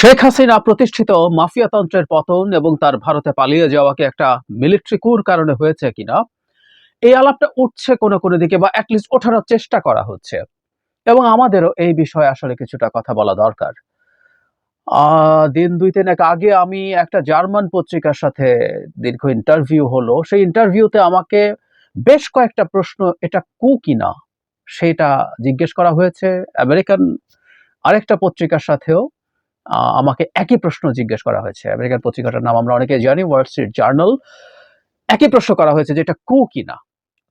শেখ হাসিনা প্রতিষ্ঠিত মাফিয়াতন্ত্রের পতন এবং তার ভারতে পালিয়ে যাওয়াকে একটা মিলিটারি কুর কারণে হয়েছে কিনা? এই আলাপটা উঠছে কোনো কোনো দিকে বা অ্যাটলিস্ট ওঠানোর চেষ্টা করা হচ্ছে। এবং আমাদেরও এই বিষয়ে আসলে কিছুটা কথা বলা দরকার। দিন দুই তিন এক আগে আমি একটা জার্মান পত্রিকার সাথে দীর্ঘ ইন্টারভিউ হলো। সেই ইন্টারভিউতে আমাকে বেশ কয়েকটা প্রশ্ন, এটা কু কিনা? সেটা জিজ্ঞেস করা হয়েছে। আমেরিকান আরেকটা পত্রিকার সাথেও আমাকে একই প্রশ্ন জিজ্ঞেস করা হয়েছে। আমেরিকান পত্রিকাটার নাম আমরা অনেকে জানি ওয়াল স্ট্রিট জার্নাল একই প্রশ্ন করা হয়েছে যে এটা কু কিনা?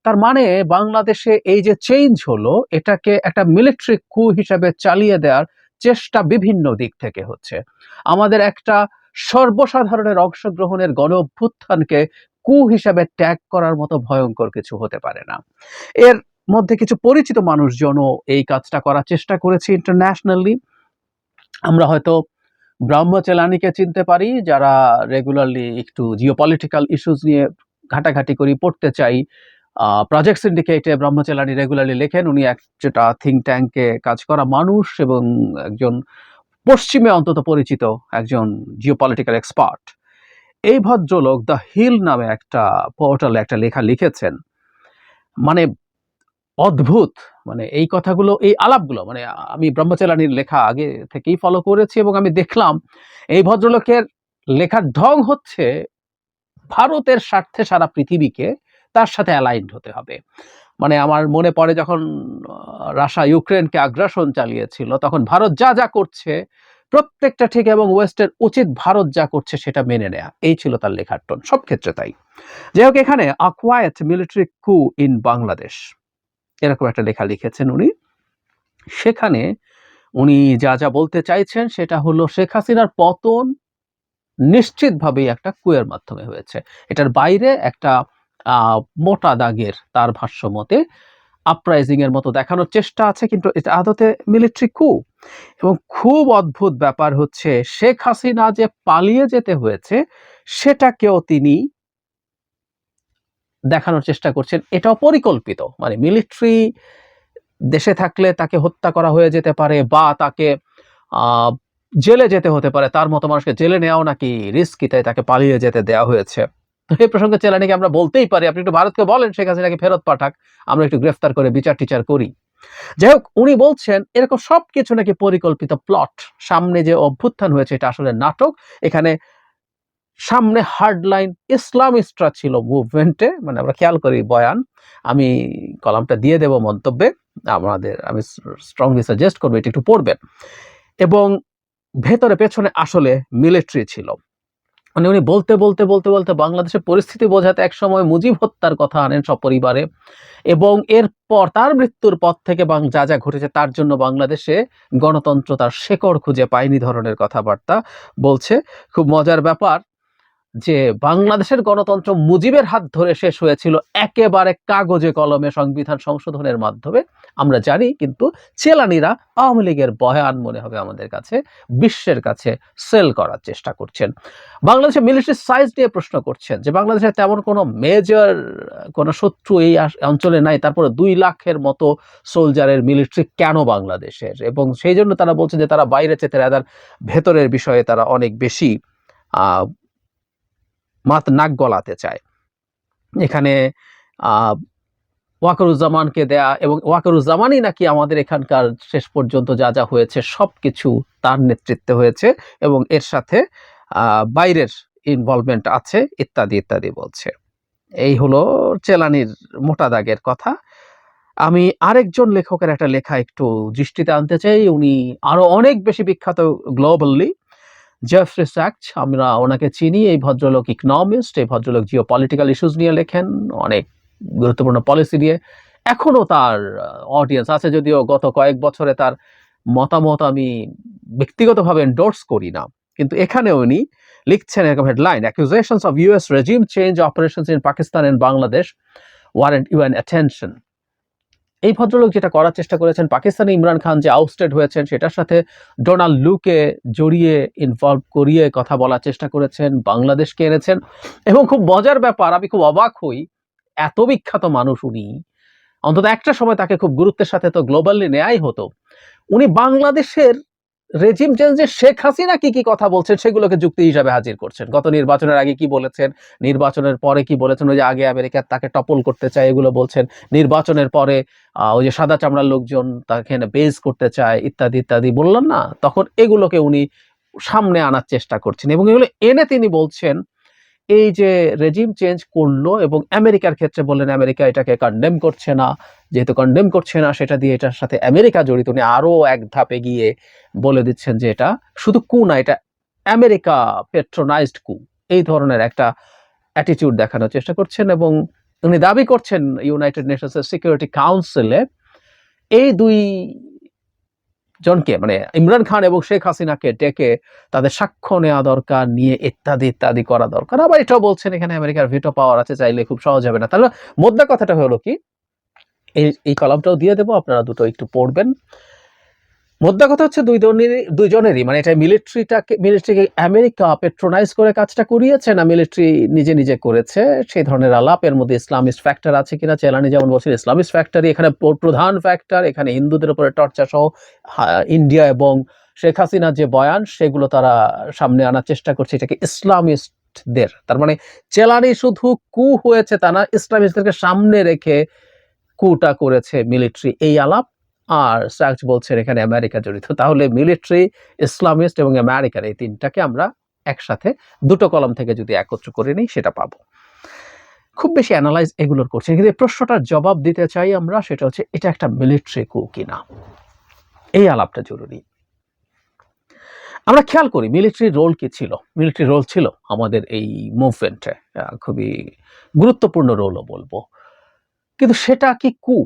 তার মানে বাংলাদেশে এই যে চেঞ্জ হলো, এটাকে একটা মিলিটারি কু হিসাবে চালিয়ে দেওয়ার চেষ্টা বিভিন্ন দিক থেকে হচ্ছে। আমাদের একটা সর্বসাধারণের অংশগ্রহণের গণ অভ্যুত্থানকে কু হিসাবে ট্যাগ করার মতো ভয়ঙ্কর কিছু হতে পারে না। এর মধ্যে কিছু পরিচিত মানুষজনও এই কাজটা করার চেষ্টা করেছে ইন্টারন্যাশনালি আমরা হয়তো ব্রহ্মচেলানিকে চিনতে পারি, যারা রেগুলারলি একটু জিওপলিটিক্যাল ইস্যুস নিয়ে ঘাটাঘাটি করি পড়তে চাই। প্রজেক্ট সিন্ডিকেটে ব্রহ্মচেলানি রেগুলারলি লেখেন। উনি একটা থিঙ্ক ট্যাঙ্কে কাজ করা মানুষ এবং একজন পশ্চিমে অন্তত পরিচিত একজন জিওপলিটিক্যাল এক্সপার্ট এই ভদ্রলোক দ্য হিল নামে একটা পোর্টালে একটা লেখা লিখেছেন। মানে অদ্ভুত। মানে এই কথাগুলো, এই আলাপগুলো মানে আমি ব্রহ্মচারিণীর লেখা আগে থেকেই ফলো করেছি এবং আমি দেখলাম, এই ভদ্রলোকের লেখার ঢং হচ্ছে ভারতের স্বার্থে সারা পৃথিবীকে তার সাথে অ্যালাইন্ড হতে হবে। মানে আমার মনে পড়ে যখন রাশিয়া ইউক্রেনকে আগ্রাসন চালিয়েছিল, তখন ভারত যা যা করছে, প্রত্যেকটা ঠিক এবং ওয়েস্টের উচিত ভারত যা করছে সেটা মেনে নেয়া, এই ছিল তার লেখার টোন। সব ক্ষেত্রে তাই। যাই হোক, এখানে a quiet military coup in Bangladesh এরকম একটা লেখা লিখেছেন উনি। সেখানে উনি যা যা বলতে চাইছেন সেটা হলো শেখ হাসিনার পতন নিশ্চিতভাবেই একটা কুয়ের মাধ্যমে হয়েছে। এটার বাইরে একটা মোটা দাগের তার ভাষ্য মতে আপরাইজিং এর মতো দেখানোর চেষ্টা আছে, কিন্তু এটা আদতে মিলিটারি কু এবং খুব অদ্ভুত ব্যাপার হচ্ছে শেখ হাসিনা যে পালিয়ে যেতে হয়েছে, সেটাকেও তিনি দেখানোর চেষ্টা করছেন। এটাও পরিকল্পিত। মানে মিলিটারি দেশে থাকলে তাকে হত্যা করা হয়ে যেতে পারে বা তাকে জেলে যেতে হতে পারে। তার মতো মানুষকে জেলে নেওয়াও নাকি রিস্কি তাই তাকে পালিয়ে যেতে দেওয়া হয়েছে। তো এই প্রসঙ্গে চেলানিকে আমরা বলতেই পারি, আপনি একটু ভারতকে বলেন, শেখ হাসিনাকে ফেরত পাঠাক। আমরা একটু গ্রেফতার করে বিচার টিচার করি। যাই হোক, উনি বলছেন, এরকম সব কিছু নাকি পরিকল্পিত প্লট। সামনে যে অভ্যুত্থান হয়েছে, এটা আসলে নাটক। এখানে সামনে হার্ডলাইন ইসলামিস্টরা ছিল মুভমেন্টে মানে আমরা খেয়াল করি বয়ান, আমি কলামটা দিয়ে দেব মন্তব্যে, আমাদের, আমি স্ট্রংলি সাজেস্ট করব এটি একটু পড়বেন। এবং ভেতরে পেছনে আসলে মিলিটারি ছিল। মানে উনি বলতে বলতে বলতে বলতে বাংলাদেশের পরিস্থিতি বোঝাতে এক সময় মুজিব হত্যার কথা আনেন সপরিবারে এবং এরপর তার মৃত্যুর পর থেকে বাং- যা যা ঘটেছে তার জন্য বাংলাদেশে গণতন্ত্র তার শেকড় খুঁজে পায়নি ধরনের কথাবার্তা বলছে। খুব মজার ব্যাপার যে বাংলাদেশের গণতন্ত্র মুজিবের হাত ধরে শেষ হয়েছিল একেবারে কাগজে কলমে সংবিধান সংশোধনের মাধ্যমে। আমরা জানি কিন্তু চেলানিরা আওয়ামী লীগের বয়ান মনে হবে আমাদের কাছে, বিশ্বের কাছে সেল করার চেষ্টা করছেন। বাংলাদেশের মিলিটারি সাইজ নিয়ে প্রশ্ন করছেন যে বাংলাদেশের তেমন কোনো মেজর কোনো শত্রু এই অঞ্চলে নাই, তারপরে দুই লাখের মতো সোলজারের মিলিটারি কেন বাংলাদেশের? এবং সেই জন্য তারা বলছেন যে তারা বাইরে চেতে রাদার ভেতরের বিষয়ে তারা অনেক বেশি মাত নাক গলাতে চায়। এখানে ওয়াকারুজ্জামানকে দেয়া এবং ওয়াকারুজ্জামানই নাকি আমাদের এখানকার শেষ পর্যন্ত যা যা হয়েছে সব কিছু তার নেতৃত্বে হয়েছে এবং এর সাথে বাইরের ইনভলভমেন্ট আছে, ইত্যাদি ইত্যাদি বলছে। এই হলো চেলানির মোটা দাগের কথা। আমি আরেকজন লেখকের একটা লেখা একটু দৃষ্টিতে আনতে চাই, উনি আরও অনেক বেশি বিখ্যাত গ্লোবালি জেফরি স্যাক্স আমরা ওনাকে চিনি, এই ভদ্রলোক ইকনমিস্ট এই ভদ্রলোক জিও পলিটিক্যাল ইস্যুস নিয়ে লেখেন, অনেক গুরুত্বপূর্ণ পলিসি নিয়ে এখনও তার অডিয়েন্স আছে যদিও গত কয়েক বছরে তার মতামত আমি ব্যক্তিগতভাবে এন্ডোর্স করি না। কিন্তু এখানে উনি লিখছেন এরকম headline accusations of US regime change operations in Pakistan and Bangladesh warrant UN attention এই ভদ্রলোক যেটা করার চেষ্টা করেছেন, পাকিস্তানি ইমরান খান যে আউটস্টেড হয়েছেন, সেটার সাথে ডোনাল্ড লুকে জড়িয়ে ইনভলভ করিয়ে কথা বলার চেষ্টা করেছেন, বাংলাদেশকে এনেছেন। এবং খুব মজার ব্যাপার, আমি খুব অবাক হই, এত বিখ্যাত মানুষ উনি। অন্তত একটা সময় তাকে খুব গুরুত্বের সাথে তো গ্লোবালি নেয়াই হতো। উনি বাংলাদেশের রেজিম চেঞ্জে শেখ হাসিনা কি কি কথা বলছেন সেগুলোকে যুক্তি হিসাবে হাজির করছেন। গত নির্বাচনের আগে কি বলেছেন? নির্বাচনের পরে কি বলেছেন? ওই যে আগে আমেরিকা তাকে টপল করতে চায়, এগুলো বলছেন। নির্বাচনের পরে ওই যে সাদা চামড়ার লোকজন তাকে বেজ করতে চায়, ইত্যাদি ইত্যাদি বললেন না? তখন এগুলোকে উনি সামনে আনার চেষ্টা করছেন এবং এগুলো এনে তিনি বলছেন এই যে রেজিম চেঞ্জ করল এবং আমেরিকার ক্ষেত্রে বললেন, আমেরিকা এটাকে কন্ডেম করছে না। যেহেতু কন্ডেম করছে না, সেটা দিয়ে এটার সাথে আমেরিকা জড়িত উনি আরও এক ধাপে গিয়ে বলে দিচ্ছেন যে এটা শুধু কু না, এটা আমেরিকা পেট্রোনাইজড কু। এই ধরনের একটা অ্যাটিটিউড দেখানোর চেষ্টা করছেন এবং উনি দাবি করছেন ইউনাইটেড নেশনসের সিকিউরিটি কাউন্সিলে এই দুই জনকে মানে ইমরান খান এবং শেখ হাসিনাকে ডেকে তাদের সাক্ষ্য নেওয়া দরকার, নিয়ে ইত্যাদি ইত্যাদি করা দরকার। আবার এটাও বলছেন, এখানে আমেরিকার ভিটো পাওয়ার আছে, চাইলে খুব সহজ হবে না। তাহলে মোদ্দা কথাটা হলো কি? এই এই কলামটাও দিয়ে দেবো, আপনারা দুটো একটু পড়বেন। মোদ্দা কথা হচ্ছে দুই জনেরই দুইজনেরই মানে এটা মিলিটারিটাকে মিলিটারিকে আমেরিকা পেট্রোনাইজ করে কাজটা করিয়েছে না মিলিটারি নিজে নিজে করেছে? সেই ধরনের আলাপ, এর মধ্যে ইসলামিস্ট ফ্যাক্টর আছে কিনা চেলানি যেমন বলছিল ইসলামিস্ট ফ্যাক্টরি এখানে প্রধান ফ্যাক্টর এখানে হিন্দুদের উপরে টর্চা সহ ইন্ডিয়া এবং শেখ হাসিনার যে বয়ান, সেগুলো তারা সামনে আনার চেষ্টা করছে, এটাকে ইসলামিস্টদের তার মানে চেলানি শুধু কু হয়েছে তা না ইসলামিস্টদেরকে সামনে রেখে কুটা করেছে মিলিটারি এই আলাপ আর সার্চ বলছেন এখানে আমেরিকা জড়িত। তাহলে মিলিটারি ইসলামিস্ট এবং আমেরিকার এই তিনটাকে আমরা একসাথে দুটো কলম থেকে যদি একত্র করে নিই সেটা পাবো। খুব বেশি অ্যানালাইজ এগুলোর করছেন কিন্তু এই প্রশ্নটার জবাব দিতে চাই আমরা, সেটা হচ্ছে এটা একটা মিলিটারি কু কিনা? এই আলাপটা জরুরি। আমরা খেয়াল করি মিলিটারি রোল কি ছিল? মিলিটারি রোল ছিল আমাদের এই মুভমেন্টে খুবই গুরুত্বপূর্ণ রোলও বলব। কিন্তু সেটা কি কু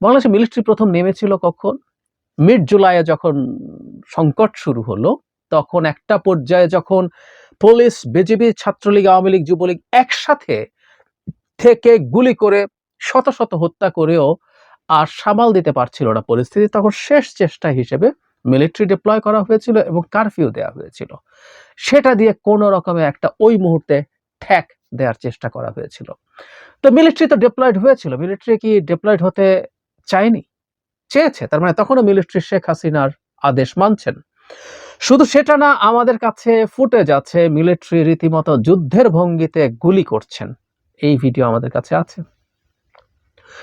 বাংলাদেশে মিলিটারি প্রথম নেমেছিল কখন? মিড জুলাইয়ে যখন সংকট শুরু হলো, তখন একটা পর্যায়ে যখন পুলিশ বিজেপি ছাত্রলীগ, আওয়ামী লীগ, যুবলীগ একসাথে থেকে গুলি করে শত শত হত্যা করেও আর সামাল দিতে পারছিল না পরিস্থিতি, তখন শেষ চেষ্টা হিসেবে মিলিটারি ডিপ্লয় করা হয়েছিল এবং কারফিউ দেওয়া হয়েছিল। সেটা দিয়ে কোনো রকমে একটা ওই মুহূর্তে ঠ্যাক দেওয়ার চেষ্টা করা হয়েছিল। তো মিলিটারি তো ডিপ্লয়েড হয়েছিল। মিলিটারি কি ডিপ্লয়েড হতে চায়নি, চেয়েছে, তার মানে তখনও মিলিটারি শেখ হাসিনার আদেশ মানছেন। শুধু সেটা না, আমাদের কাছে ফুটে যাচ্ছে মিলিটারি রীতিমতো যুদ্ধের ভঙ্গিতে গুলি করছেন। এই ভিডিও আমাদের কাছে আছে।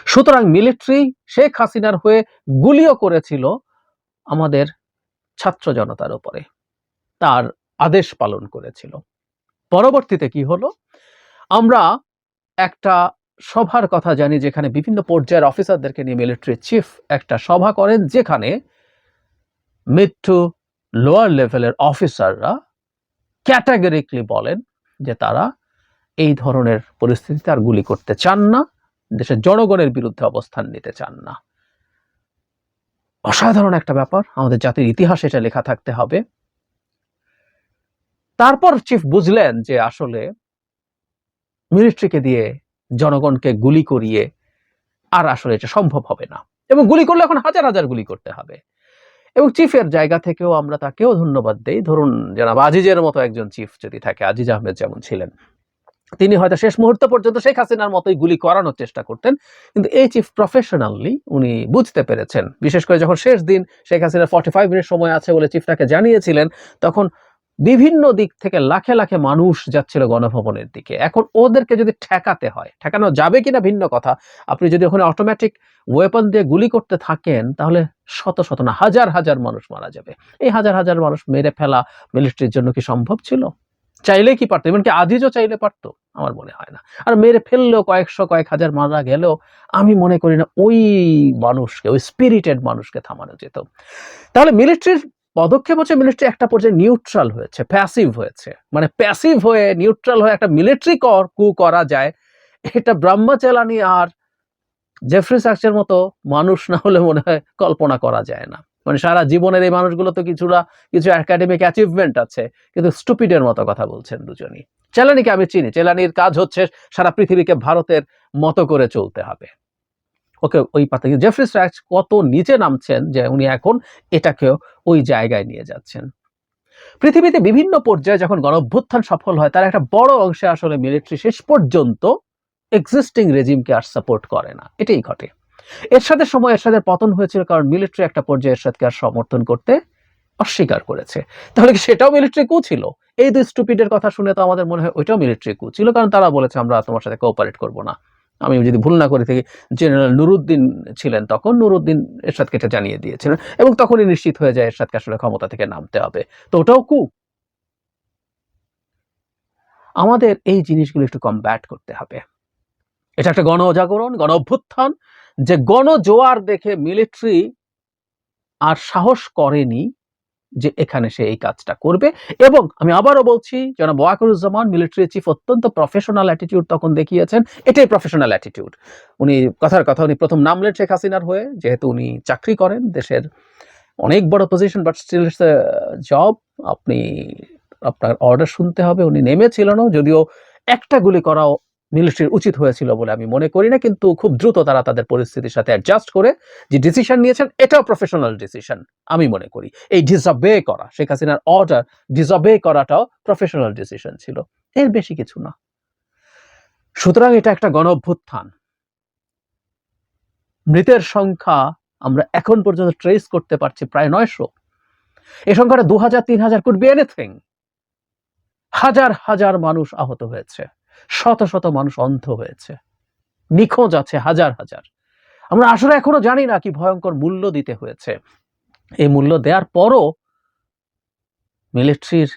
সুতরাং মিলিটারি শেখ হাসিনার হয়ে গুলিও করেছিল আমাদের ছাত্র জনতার উপরে। তার আদেশ পালন করেছিল। পরবর্তীতে কি হলো? আমরা একটা সভার কথা জানি, যেখানে বিভিন্ন পর্যায়ের অফিসারদেরকে নিয়ে মিলিটারি চিফ একটা সভা করেন, যেখানে টু লোয়ার লেভেলের অফিসাররা ক্যাটাগরিকলি বলেন যে তারা এই ধরনের পরিস্থিতিতে আর গুলি করতে চান না, দেশের জনগণের বিরুদ্ধে অবস্থান নিতে চান না। অসাধারণ একটা ব্যাপার, আমাদের জাতির ইতিহাসে এটা লেখা থাকতে হবে। তারপর চিফ বুঝলেন যে আসলে মিলিটারিকে দিয়ে জনগণকে গুলি করিয়ে আর আসলে এটা সম্ভব হবে না। এবং গুলি করলে এখন হাজার হাজার গুলি করতে হবে। এবং চিফের জায়গা থেকেও আমরা তাকেও ধন্যবাদ দেই। ধরুন জানাব আজিজের মতো একজন চিফ যদি থাকে, আজিজ আহমেদ যেমন ছিলেন, তিনি হয়তো শেষ মুহূর্ত পর্যন্ত শেখ হাসিনার মতোই গুলি করানোর চেষ্টা করতেন। কিন্তু এই চিফ প্রফেশনালি উনি বুঝতে পেরেছেন। বিশেষ করে যখন শেষ দিন শেখ হাসিনার ফর্টি ফাইভ মিনিট সময় আছে বলে চিফটাকে জানিয়েছিলেন, তখন বিভিন্ন দিক থেকে লাখে লাখে মানুষ যাচ্ছিল গণভবনের দিকে। এখন ওদেরকে যদি ঠেকাতে হয়, ঠেকানো যাবে কিনা ভিন্ন কথা। আপনি যদি ওখানে অটোমেটিক ওয়েপন দিয়ে গুলি করতে থাকেন, তাহলে শত শত না, হাজার হাজার মানুষ মারা যাবে। এই হাজার হাজার মানুষ মেরে ফেলা মিলিটারির জন্য কি সম্ভব ছিল? চাইলে কি পারতো? এমনকি আজিজও চাইলে পারতো, আমার মনে হয় না। আর মেরে ফেললেও কয়েকশো, কয়েক হাজার মারা গেলেও আমি মনে করি না ওই মানুষকে, ওই স্পিরিটেড মানুষকে থামানো যেত। তাহলে মিলিটারির পদক্ষেপ হচ্ছে মিলিটারি একটা পর্যায়ে নিউট্রাল হয়েছে প্যাসিভ হয়েছে। মানে প্যাসিভ হয়ে নিউট্রাল হয়ে একটা মিলিটারি কর, কু করা যায়। এটা ব্রহ্মচালানি আর জেফ্রি সাক্সের মতো মানুষ না হলে মনে হয় কল্পনা করা যায় না। মানে সারা জীবনের এই মানুষগুলো তো কিছুটা, কিছু একাডেমিক অ্যাচিভমেন্ট আছে, কিন্তু স্টুপিডের মতো কথা বলছেন দুজনই। চেলানিকে আমি চিনি, চেলানির কাজ হচ্ছে সারা পৃথিবীকে ভারতের মতো করে চলতে হবে। ওকে ওই পাতে জেফ্রি স্ট্র্যাক্স কত নিচে নামছেন যে উনি এখন এটাকেও ওই জায়গায় নিয়ে যাচ্ছেন। পৃথিবীতে বিভিন্ন পর্যায়ে যখন গণঅভ্যুত্থান সফল হয়, তার একটা বড় অংশে আসলে মিলিটারি শেষ পর্যন্ত এক্সিস্টিং রেজিমকে আর সাপোর্ট করে না। এটাই ঘটে। এরশাদের সময় এরশাদের পতন হয়েছিল কারণ মিলিটারি একটা পর্যায়ে এরশাদকে আর সমর্থন করতে অস্বীকার করেছে। তাহলে কি সেটাও মিলিটারি কু ছিল? এই দুই স্টুপিডের কথা শুনে তো আমাদের মনে হয় ওইটাও মিলিটারি কু ছিল, কারণ তারা বলেছে, আমরা তোমার সাথে কোঅপারেট করব না। আমি যদি ভুল না করে থাকি জেনারেল নুরুদ্দিন ছিলেন তখন নুরুদ্দিন এরশাদকে এটা জানিয়ে দিয়েছিলেন এবং তখনই নিশ্চিত হয়ে যায় এরশাদকে আসলে ক্ষমতা থেকে নামতে হবে। তো ওটাও কু। আমাদের এই জিনিসগুলো একটু কমব্যাট করতে হবে। এটা একটা গণ জাগরণ গণ অভ্যুত্থান যে গণজোয়ার দেখে মিলিটারি আর সাহস করেনি যে এখানে সে এই কাজটা করবে। এবং আমি আবারও বলছি, জনাব ওয়াকরুজ্জামান মিলিটারি চিফ অত্যন্ত প্রফেশনাল অ্যাটিটিউড তখন দেখিয়েছেন। এটাই প্রফেশনাল অ্যাটিটিউড উনি কথার কথা, উনি প্রথম নামলেন শেখ হাসিনার হয়ে। যেহেতু উনি চাকরি করেন দেশের অনেক বড় পজিশন বাট স্টিল জব আপনি, আপনার অর্ডার শুনতে হবে। উনি নেমেছিলেনও, যদিও একটা গুলি করাও মিলিটারির উচিত হয়েছিল বলে আমি মনে করি না, কিন্তু খুব দ্রুত তারা তাদের পরিস্থিতির সাথে অ্যাডজাস্ট করে যে ডিসিশন নিয়েছেন, এটাও প্রফেশনাল ডিসিশন আমি মনে করি। এই ডিসঅবে করা, শেখ হাসিনার অর্ডার ডিসঅবে করাটাও প্রফেশনাল ডিসিশন ছিল। এর বেশি কিছু না। সুতরাং এটা একটা গণ অভ্যুত্থান মৃতের সংখ্যা আমরা এখন পর্যন্ত ট্রেস করতে পারছি প্রায় নয়শো। এই সংখ্যাটা দু হাজার তিন হাজার কুড বি এনিথিং হাজার হাজার মানুষ আহত হয়েছে। শত শত মানুষ অন্ধ হয়েছে। নিখোঁজ আছে হাজার হাজার। আমরা আসলে এখনও জানি না কি ভয়ঙ্কর মূল্য দিতে হয়েছে। এই মূল্য দেওয়ার পরও মিলিটারির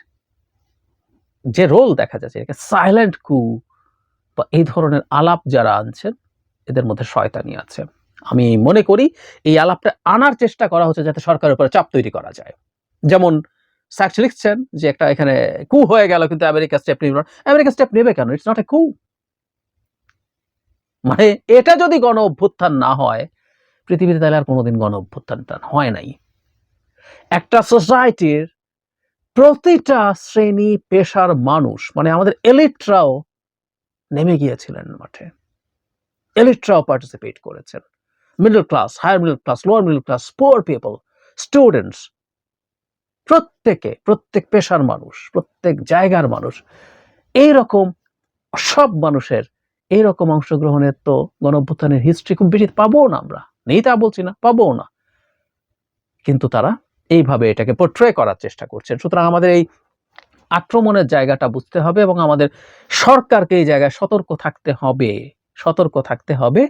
যে রোল দেখা যাচ্ছে সাইলেন্ট কু বা এই ধরনের আলাপ যারা আনছেন, এদের মধ্যে শয়তানি আছে। আমি মনে করি এই আলাপটা আনার চেষ্টা করা হচ্ছে যাতে সরকারের উপরে চাপ তৈরি করা যায়। যেমন স্যাক্স লিখছেন যে একটা এখানে কু হয়ে গেল, কিন্তু আমেরিকা স্টেপ নিবে আমেরিকা স্টেপ নেবে কেন? ইটস নট এ কু মানে এটা যদি গণ অভ্যুত্থান না হয়, পৃথিবীতে তাহলে আর কোনোদিন গণ অভ্যুত্থানটা হয় নাই। একটা সোসাইটির প্রতিটা শ্রেণি, পেশার মানুষ মানে আমাদের এলিটরাও নেমে গিয়েছিলেন মাঠে। এলিটরাও পার্টিসিপেট করেছেন। Middle class higher middle class lower middle class poor people students প্রত্যেকে, প্রত্যেক পেশার মানুষ, প্রত্যেক জায়গার মানুষ এই রকম সব মানুষের এই রকম অংশগ্রহণের তো গণঅভ্যুত্থানের হিস্ট্রি খুব বেশি পাবো না আমরা। নেই তা বলছি না পাবো না। কিন্তু তারা এইভাবে এটাকে পোট্রে করার চেষ্টা করছেন। সুতরাং আমাদের এই আক্রমণের জায়গাটা বুঝতে হবে এবং আমাদের সরকারকে এই জায়গায় সতর্ক থাকতে হবে, সতর্ক থাকতে হবে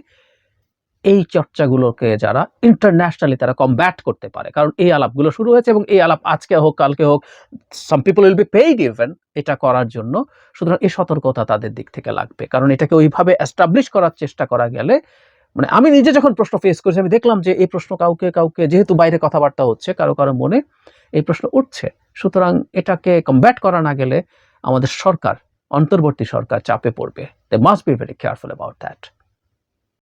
এই চর্চাগুলোকে যারা ইন্টারন্যাশনালি তারা কমব্যাট করতে পারে। কারণ এই আলাপগুলো শুরু হয়েছে এবং এই আলাপ আজকে হোক, কালকে হোক some people will be paid even এটা করার জন্য। সুতরাং এই সতর্কতা তাদের দিক থেকে লাগবে। কারণ এটাকে ওইভাবে এস্টাবলিশ করার চেষ্টা করা গেলে মানে আমি নিজে যখন প্রশ্ন ফেস করেছি, আমি দেখলাম যে এই প্রশ্ন কাউকে কাউকে যেহেতু বাইরে কথাবার্তা হচ্ছে, কারও কারও মনে এই প্রশ্ন উঠছে। সুতরাং এটাকে কমব্যাট করা না গেলে আমাদের সরকার, অন্তর্বর্তী সরকার চাপে পড়বে। They must be very careful about that